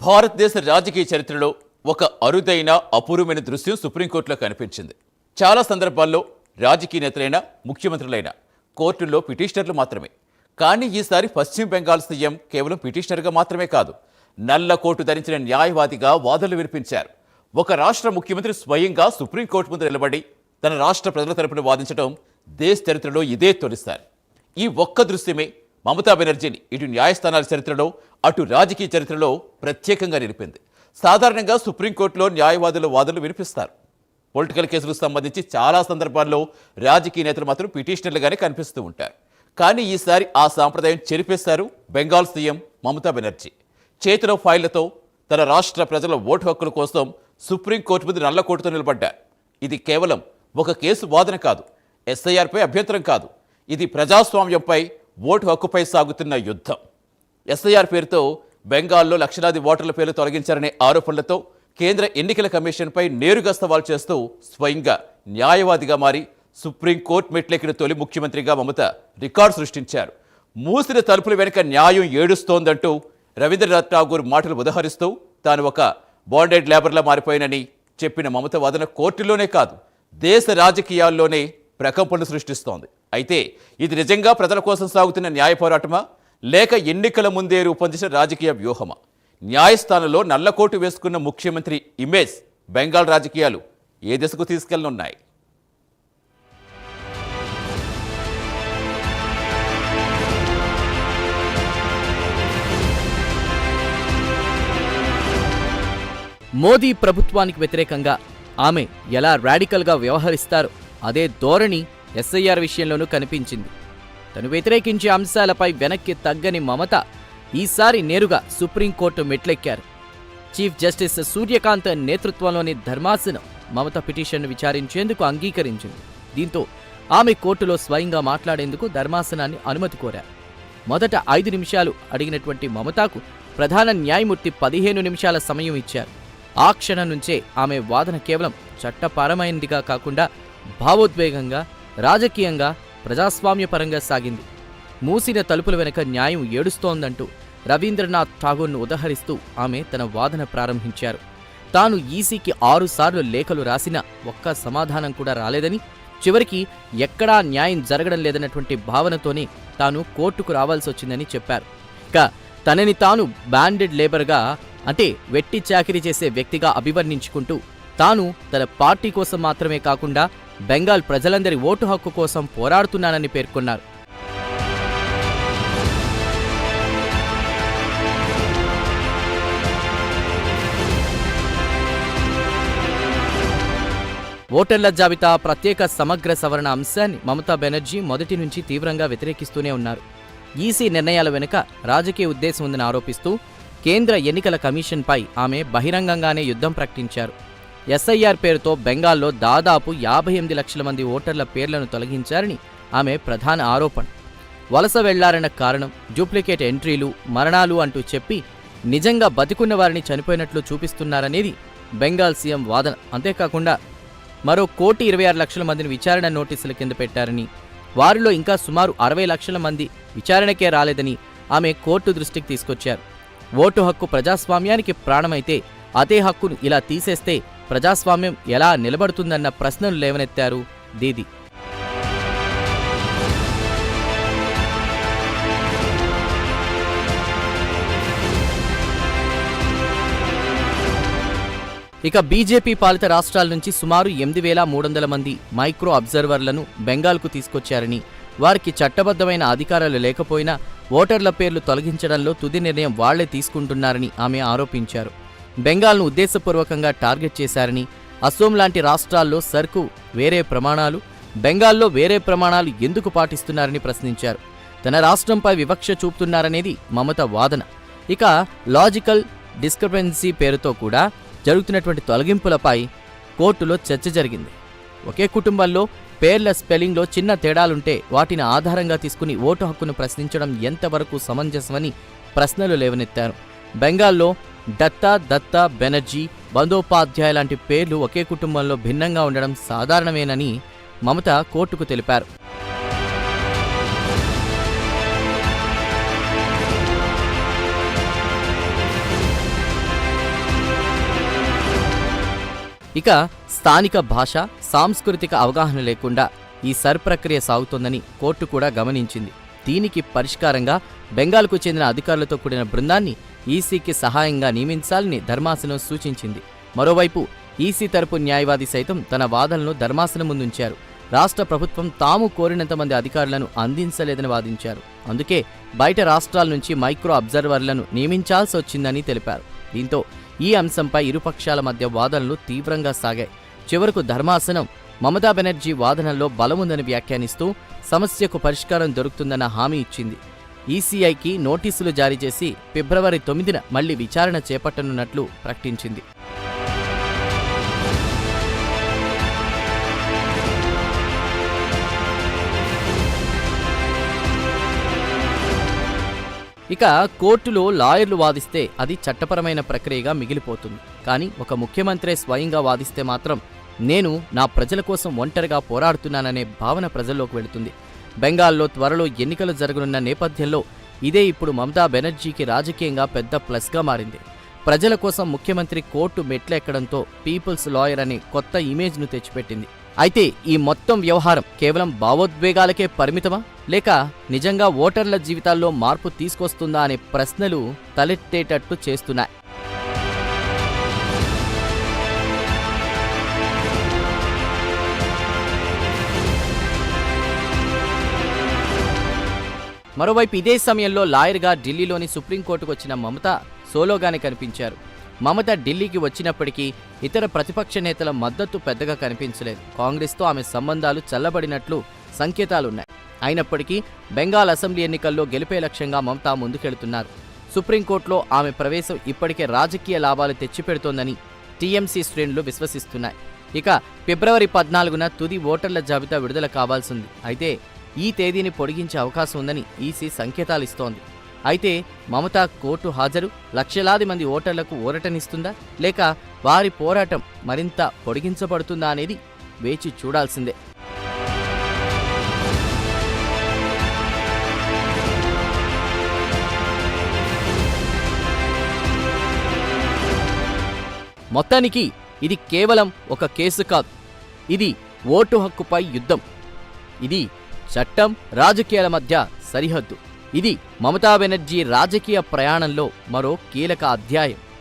భారతదేశ రాజకీయ చరిత్రలో ఒక అరుదైన అపూర్వమైన దృశ్యం సుప్రీంకోర్టులో కనిపించింది. చాలా సందర్భాల్లో రాజకీయ నేతలైన ముఖ్యమంత్రులైన కోర్టుల్లో పిటిషనర్లు మాత్రమే. కానీ ఈసారి పశ్చిమ బెంగాల్ సీఎం కేవలం పిటిషనర్గా మాత్రమే కాదు నల్ల కోటు ధరించిన న్యాయవాదిగా వాదనలు వినిపించారు. ఒక రాష్ట్ర ముఖ్యమంత్రి స్వయంగా సుప్రీంకోర్టు ముందు నిలబడి తన రాష్ట్ర ప్రజల తరపున వాదించడం దేశ చరిత్రలో ఇదే తొలిసారి. ఈ ఒక్క దృశ్యమే మమతా బెనర్జీని ఇటు న్యాయస్థానాల చరిత్రలో అటు రాజకీయ చరిత్రలో ప్రత్యేకంగా నిలిపింది. సాధారణంగా సుప్రీంకోర్టులో న్యాయవాదుల వాదనలు వినిపిస్తారు. పొలిటికల్ కేసులకు సంబంధించి చాలా సందర్భాల్లో రాజకీయ నేతలు మాత్రం పిటిషనర్లుగానే కనిపిస్తూ ఉంటారు. కానీ ఈసారి ఆ సాంప్రదాయం చెరిపేశారు బెంగాల్ సీఎం మమతా బెనర్జీ. చేతిలో ఫైళ్ళతో తన రాష్ట్ర ప్రజల ఓటు హక్కుల కోసం సుప్రీంకోర్టు ముందు నల్లకోటుతో నిలబడ్డారు. ఇది కేవలం ఒక కేసు వాదన కాదు ఎస్ఐఆర్పై అభ్యంతరం కాదు. ఇది ప్రజాస్వామ్యంపై ఓటు హక్కుపై సాగుతున్న యుద్ధం. ఎస్ఐఆర్ పేరుతో బెంగాల్లో లక్షలాది ఓటర్ల పేర్లు తొలగించారనే ఆరోపణలతో కేంద్ర ఎన్నికల కమిషన్పై నేరుగా సవాల్ చేస్తూ స్వయంగా న్యాయవాదిగా మారి సుప్రీంకోర్టు మెట్లెక్కిన తొలి ముఖ్యమంత్రిగా మమత రికార్డు సృష్టించారు. మూసిన తలుపుల వెనుక న్యాయం ఏడుస్తోందంటూ రవీంద్రనాథ్ ఠాగూర్ మాటలు ఉదహరిస్తూ తాను ఒక బాండెడ్ లేబర్లా మారిపోయినని చెప్పిన మమత వాదన కోర్టులోనే కాదు దేశ రాజకీయాల్లోనే ప్రకంపనలు సృష్టిస్తోంది. అయితే ఇది నిజంగా ప్రజల కోసం సాగుతున్న న్యాయ పోరాటమా? లేక ఎన్నికల ముందే రూపొందించిన రాజకీయ వ్యూహమా? న్యాయస్థానంలో నల్లకోటు వేసుకున్న ముఖ్యమంత్రి ఇమేజ్ బెంగాల్ రాజకీయాలు ఏ దిశకు తీసుకెళ్ళనున్నాయి? మోదీ ప్రభుత్వానికి వ్యతిరేకంగా ఆమె ఎలా రాడికల్గా వ్యవహరిస్తారో? అదే ధోరణి ఎస్ఐఆర్ విషయంలోనూ కనిపించింది. తను వ్యతిరేకించే అంశాలపై వెనక్కి తగ్గని మమత ఈసారి నేరుగా సుప్రీంకోర్టు మెట్లెక్కారు. చీఫ్ జస్టిస్ సూర్యకాంత్ నేతృత్వంలోని ధర్మాసనం మమత పిటిషన్ను విచారించేందుకు అంగీకరించింది. దీంతో ఆమె కోర్టులో స్వయంగా మాట్లాడేందుకు ధర్మాసనాన్ని అనుమతి కోరారు. మొదట ఐదు నిమిషాలు అడిగినటువంటి మమతాకు ప్రధాన న్యాయమూర్తి పదిహేను నిమిషాల సమయం ఇచ్చారు. ఆ క్షణం నుంచే ఆమె వాదన కేవలం చట్టపరమైనదిగా కాకుండా భావోద్వేగంగా రాజకీయంగా ప్రజాస్వామ్యపరంగా సాగింది. మూసిన తలుపుల వెనుక న్యాయం ఏడుస్తోందంటూ రవీంద్రనాథ్ ఠాగూర్ను ఉదహరిస్తూ ఆమె తన వాదన ప్రారంభించారు. తాను ఈసీకి ఆరుసార్లు లేఖలు రాసినా ఒక్క సమాధానం కూడా రాలేదని చివరికి ఎక్కడా న్యాయం జరగడం లేదన్నటువంటి భావనతోనే తాను కోర్టుకు రావాల్సి వచ్చిందని చెప్పారు. ఇక తనని తాను బ్యాండెడ్ లేబర్గా అంటే వెట్టి చాకిరీ చేసే వ్యక్తిగా అభివర్ణించుకుంటూ తాను తన పార్టీ కోసం మాత్రమే కాకుండా బెంగాల్ ప్రజలందరి ఓటు హక్కు కోసం పోరాడుతున్నానని పేర్కొన్నారు. ఓటర్ల జాబితా ప్రత్యేక సమగ్ర సవరణ అంశాన్ని మమతా బెనర్జీ మొదటి నుంచి తీవ్రంగా వ్యతిరేకిస్తూనే ఉన్నారు. ఈసీ నిర్ణయాల వెనుక రాజకీయ ఉద్దేశం ఉందని ఆరోపిస్తూ కేంద్ర ఎన్నికల కమిషన్పై ఆమె బహిరంగంగానే యుద్ధం ప్రకటించారు. ఎస్ఐఆర్ పేరుతో బెంగాల్లో దాదాపు యాభై ఎనిమిది లక్షల మంది ఓటర్ల పేర్లను తొలగించారని ఆమె ప్రధాన ఆరోపణ. వలస వెళ్ళారన్న కారణం డూప్లికేట్ ఎంట్రీలు మరణాలు అంటూ చెప్పి నిజంగా బతికున్న వారిని చనిపోయినట్లు చూపిస్తున్నారనేది బెంగాల్ సీఎం వాదన. అంతేకాకుండా మరో కోటి ఇరవై ఆరు లక్షల మందిని విచారణ నోటీసుల కింద పెట్టారని వారిలో ఇంకా సుమారు అరవై లక్షల మంది విచారణకే రాలేదని ఆమె కోర్టు దృష్టికి తీసుకొచ్చారు. ఓటు హక్కు ప్రజాస్వామ్యానికి ప్రాణమైతే అదే హక్కును ఇలా తీసేస్తే ప్రజాస్వామ్యం ఎలా నిలబడుతుందన్న ప్రశ్నలు లేవనెత్తారు దీది. ఇక బీజేపీ పాలిత రాష్ట్రాల నుంచి సుమారు ఎనిమిది వేల మూడు వందల మంది మైక్రో అబ్జర్వర్లను బెంగాల్కు తీసుకొచ్చారని వారికి చట్టబద్ధమైన అధికారాలు లేకపోయినా ఓటర్ల పేర్లు తొలగించడంలో తుది నిర్ణయం వాళ్ళే తీసుకుంటున్నారని ఆమె ఆరోపించారు. బెంగాల్ను ఉద్దేశపూర్వకంగా టార్గెట్ చేశారని అసోం లాంటి రాష్ట్రాల్లో సర్కు వేరే ప్రమాణాలు బెంగాల్లో వేరే ప్రమాణాలు ఎందుకు పాటిస్తున్నారని ప్రశ్నించారు. తన రాష్ట్రంపై వివక్ష చూపుతున్నారనేది మమత వాదన. ఇక లాజికల్ డిస్క్రిపెన్సీ పేరుతో కూడా జరుగుతున్నటువంటి తొలగింపులపై కోర్టులో చర్చ జరిగింది. ఒకే కుటుంబంలో పేర్ల స్పెల్లింగ్లో చిన్న తేడాలుంటే వాటిని ఆధారంగా తీసుకుని ఓటు హక్కును ప్రశ్నించడం ఎంతవరకు సమంజసమని ప్రశ్నలు లేవనెత్తారు. బెంగాల్లో దత్తా దత్తా బెనర్జీ బందోపాధ్యాయ లాంటి పేర్లు ఒకే కుటుంబంలో భిన్నంగా ఉండడం సాధారణమేనని మమత కోర్టుకు తెలిపారు. ఇక స్థానిక భాష సాంస్కృతిక అవగాహన లేకుండా ఈ సర్ ప్రక్రియ సాగుతోందని కోర్టు కూడా గమనించింది. దీనికి పరిష్కారంగా బెంగాల్కు చెందిన అధికారులతో కూడిన బృందాన్ని ఈసీకి సహాయంగా నియమించాలని ధర్మాసనం సూచించింది. మరోవైపు ఈసీ తరపు న్యాయవాది సైతం తన వాదనలను ధర్మాసనం ముందుంచారు. రాష్ట్ర ప్రభుత్వం తాము కోరినంత మంది అధికారులను అందించలేదని వాదించారు. అందుకే బయట రాష్ట్రాల నుంచి మైక్రో అబ్జర్వర్లను నియమించాల్సి వచ్చిందని తెలిపారు. దీంతో ఈ అంశంపై ఇరుపక్షాల మధ్య వాదనలు తీవ్రంగా సాగాయి. చివరకు ధర్మాసనం మమతా బెనర్జీ వాదనల్లో బలముందని వ్యాఖ్యానిస్తూ సమస్యకు పరిష్కారం దొరుకుతుందన్న హామీ ఇచ్చింది. ఈసీఐకి నోటీసులు జారీ చేసి ఫిబ్రవరి తొమ్మిదిన మళ్ళీ విచారణ చేపట్టనున్నట్లు ప్రకటించింది. ఇక కోర్టులో లాయర్లు వాదిస్తే అది చట్టపరమైన ప్రక్రియగా మిగిలిపోతుంది. కానీ ఒక ముఖ్యమంత్రి స్వయంగా వాదిస్తే మాత్రం నేను నా ప్రజల కోసం ఒంటరిగా పోరాడుతున్నాననే భావన ప్రజల్లోకి వెళుతుంది. బెంగాల్లో త్వరలో ఎన్నికలు జరగనున్న నేపథ్యంలో ఇదే ఇప్పుడు మమతా బెనర్జీకి రాజకీయంగా పెద్ద ప్లస్గా మారింది. ప్రజల కోసం ముఖ్యమంత్రి కోర్టు మెట్లెక్కడంతో పీపుల్స్ లాయర్ అనే కొత్త ఇమేజ్ను తెచ్చిపెట్టింది. అయితే ఈ మొత్తం వ్యవహారం కేవలం భావోద్వేగాలకే పరిమితమా? లేక నిజంగా ఓటర్ల జీవితాల్లో మార్పు తీసుకొస్తుందా అనే ప్రశ్నలు తలెత్తేటట్టు చేస్తున్నాయి. మరోవైపు ఇదే సమయంలో లాయర్గా ఢిల్లీలోని సుప్రీంకోర్టుకు వచ్చిన మమత సోలోగానే కనిపించారు. మమత ఢిల్లీకి వచ్చినప్పటికీ ఇతర ప్రతిపక్ష నేతల మద్దతు పెద్దగా కనిపించలేదు. కాంగ్రెస్తో ఆమె సంబంధాలు చల్లబడినట్లు సంకేతాలున్నాయి. అయినప్పటికీ బెంగాల్ అసెంబ్లీ ఎన్నికల్లో గెలిపే లక్ష్యంగా మమత ముందుకెళ్తున్నారు. సుప్రీంకోర్టులో ఆమె ప్రవేశం ఇప్పటికే రాజకీయ లాభాలు తెచ్చిపెడుతోందని టీఎంసీ శ్రేణులు విశ్వసిస్తున్నాయి. ఇక ఫిబ్రవరి పద్నాలుగున తుది ఓటర్ల జాబితా విడుదల కావాల్సింది. అయితే ఈ తేదీని పొడిగించే అవకాశం ఉందని ఈసీ సంకేతాలు ఇస్తోంది. అయితే మమతా కోర్టు హాజరు? లక్షలాది మంది ఓటర్లకు ఊరటనిస్తుందా? లేక వారి పోరాటం మరింత పొడిగించబడుతుందా అనేది వేచి చూడాల్సిందే. మొత్తానికి ఇది కేవలం ఒక కేసు కాదు. ఇది ఓటు హక్కుపై యుద్ధం. ఇది చట్టం రాజకీయాల మధ్య సరిహద్దు. ఇది మమతా బెనర్జీ రాజకీయ ప్రయాణంలో మరో కీలక అధ్యాయం.